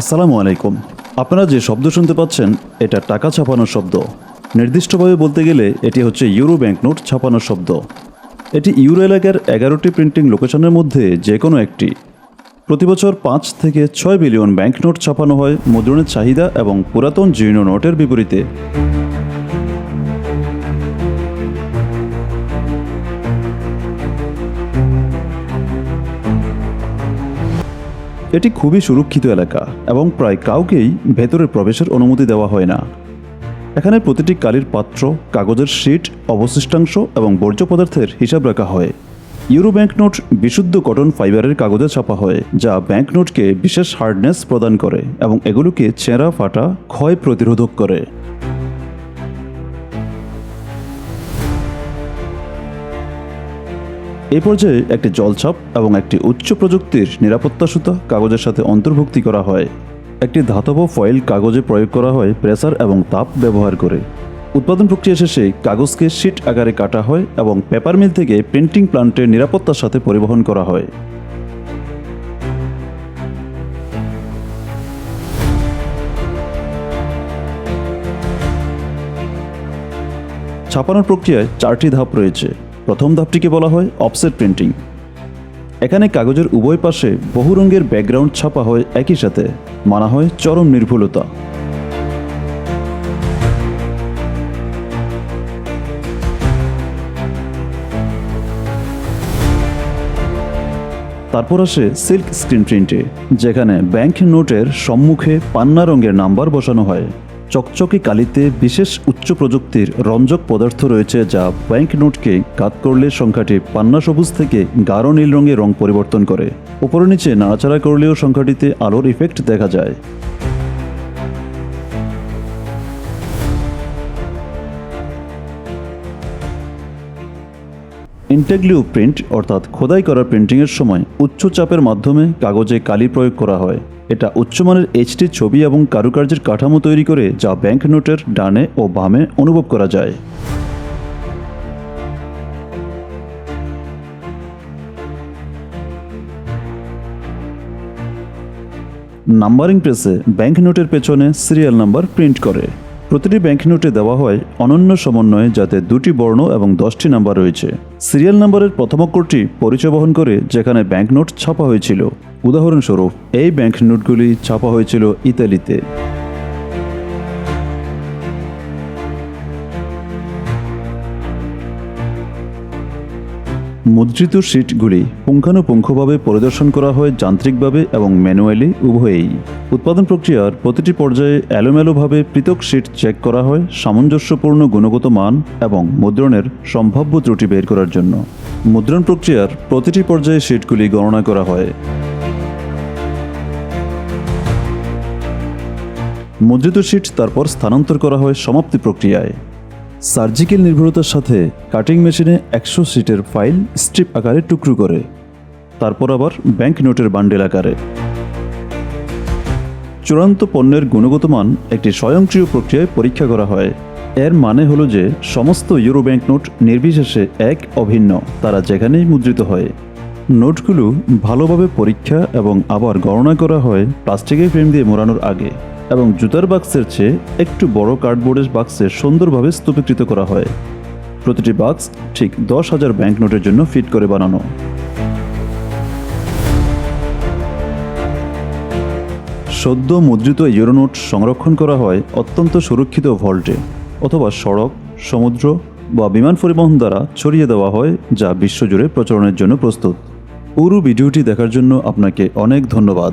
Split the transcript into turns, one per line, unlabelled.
আসসালামু আলাইকুম। আপনারা যে শব্দ শুনতে পাচ্ছেন, এটা টাকা ছাপানোর শব্দ। নির্দিষ্টভাবে বলতে গেলে এটি হচ্ছে ইউরো ব্যাঙ্কনোট ছাপানোর শব্দ। এটি ইউরো এলাকার এগারোটি প্রিন্টিং লোকেশনের মধ্যে যে কোনো একটি। প্রতি বছর পাঁচ থেকে ছয় বিলিয়ন ব্যাঙ্কনোট ছাপানো হয় মুদ্রণের চাহিদা এবং পুরাতন জীর্ণ নোটের বিপরীতে। এটি খুবই সুরক্ষিত এলাকা এবং প্রায় কাউকেই ভেতরে প্রবেশের অনুমতি দেওয়া হয় না। এখানে প্রতিটি কালির পাত্র, কাগজের শিট, অবশিষ্টাংশ এবং বর্জ্য পদার্থের হিসাব রাখা হয়। ইউরো ব্যাঙ্কনোট বিশুদ্ধ কটন ফাইবারের কাগজে ছাপা হয়, যা ব্যাঙ্কনোটকে বিশেষ হার্ডনেস প্রদান করে এবং এগুলোকে ছেঁড়া, ফাটা, ক্ষয় প্রতিরোধক করে। এই পর্যায়ে একটি জলছাপ এবং একটি উচ্চ প্রযুক্তির নিরাপত্তা সুতা কাগজের সাথে অন্তর্ভুক্তি করা হয়। একটি ধাতব ফয়েল কাগজে প্রয়োগ করা হয় প্রেসার এবং তাপ ব্যবহার করে। উৎপাদন প্রক্রিয়া শেষে কাগজকে শিট আকারে কাটা হয় এবং পেপার মিল থেকে প্রিন্টিং প্লান্টের নিরাপত্তার সাথে পরিবহন করা হয়। ছাপানোর প্রক্রিয়ায় চারটি ধাপ রয়েছে। প্রথম ধাপটিকে বলা হয় অফসেট প্রিন্টিং এখানে কাগজের উভয় পাশে বহু রঙের ব্যাকগ্রাউন্ড ছাপা হয় একই সাথে, মানা হয় চরম নির্ভুলতা। তারপর আসে সিল্ক স্ক্রিন প্রিন্টে যেখানে ব্যাংক নোটের সম্মুখে পান্না রঙের নাম্বার বসানো হয়। চকচকে কালিতে বিশেষ উচ্চ প্রযুক্তির রঞ্জক পদার্থ রয়েছে যা ব্যাংক নোটকে কাত করলে সংখ্যাটি পান্না সবুজ থেকে গাঢ় নীল রঙে রং পরিবর্তন করে। উপরে নিচে নাড়াচাড়া করলেও সংখ্যাটিতে আলোর ইফেক্ট দেখা যায়। ইন্টেগ্লিও প্রিন্ট অর্থাৎ খোদাই করা প্রিন্টিংয়ের সময় উচ্চ চাপের মাধ্যমে কাগজে কালি প্রয়োগ করা হয়। এটা উচ্চমানের এইচডি ছবি এবং কারুকার্যের কাঠামো তৈরি করে যা ব্যাংক নোটের ডানে ও বামে অনুভব করা যায়। নাম্বারিং প্রেসে ব্যাংক নোটের পেছনে সিরিয়াল নাম্বার প্রিন্ট করে। প্রতিটি ব্যাংক নোটে দেওয়া হয় অনন্য সমন্বয়ে যাতে দুটি বর্ণ এবং দশটি নাম্বার রয়েছে। সিরিয়াল নাম্বারের প্রথম অক্ষরটি পরিচয় বহন করে যেখানে ব্যাংক নোট ছাপা হয়েছিল। উদাহরণস্বরূপ, এই ব্যাংক নোটগুলি ছাপা হয়েছিল ইতালিতে। মুদ্রিত শিটগুলি পুঙ্খানুপুঙ্খভাবে পরিদর্শন করা হয় যান্ত্রিকভাবে এবং ম্যানুয়ালি উভয়েই। উৎপাদন প্রক্রিয়ার প্রতিটি পর্যায়ে এলোমেলোভাবে পৃথক শিট চেক করা হয় সামঞ্জস্যপূর্ণ গুণগত মান এবং মুদ্রণের সম্ভাব্য ত্রুটি বের করার জন্য। মুদ্রণ প্রক্রিয়ার প্রতিটি পর্যায়ে শিটগুলি গণনা করা হয়। মুদ্রিত শিট তারপর স্থানান্তর করা হয় সমাপ্তি প্রক্রিয়ায়। সার্জিক্যাল নির্ভরতার সাথে কাটিং মেশিনে একশো সিটের ফাইল স্ট্রিপ আকারে টুকরো করে। তারপর আবার ব্যাংক নোটের বান্ডেল আকারে। চূড়ান্ত পণ্যের গুণগত মান একটি স্বয়ংক্রিয় প্রক্রিয়ায় পরীক্ষা করা হয়। এর মানে হলো যে সমস্ত ইউরো ব্যাংক নোট নির্বিশেষে এক, অভিন্ন, তারা যেখানেই মুদ্রিত হয়। নোটগুলো ভালোভাবে পরীক্ষা এবং আবার গণনা করা হয় প্লাস্টিকের ফ্রেম দিয়ে মোড়ানোর আগে। এবং জুতার বাক্সের চেয়ে একটু বড় কার্ডবোর্ডের বাক্সে সুন্দরভাবে স্তূপীকৃত করা হয়। প্রতিটি বাক্স ঠিক দশ হাজার ব্যাংক নোটের জন্য ফিট করে বানানো। সদ্য মুদ্রিত ইউরোনোট সংরক্ষণ করা হয় অত্যন্ত সুরক্ষিত ভল্টে, অথবা সড়ক, সমুদ্র বা বিমান পরিবহন দ্বারা ছড়িয়ে দেওয়া হয় যা বিশ্বজুড়ে প্রচলনের জন্য প্রস্তুত। পুরো ভিডিওটি দেখার জন্য আপনাকে অনেক ধন্যবাদ।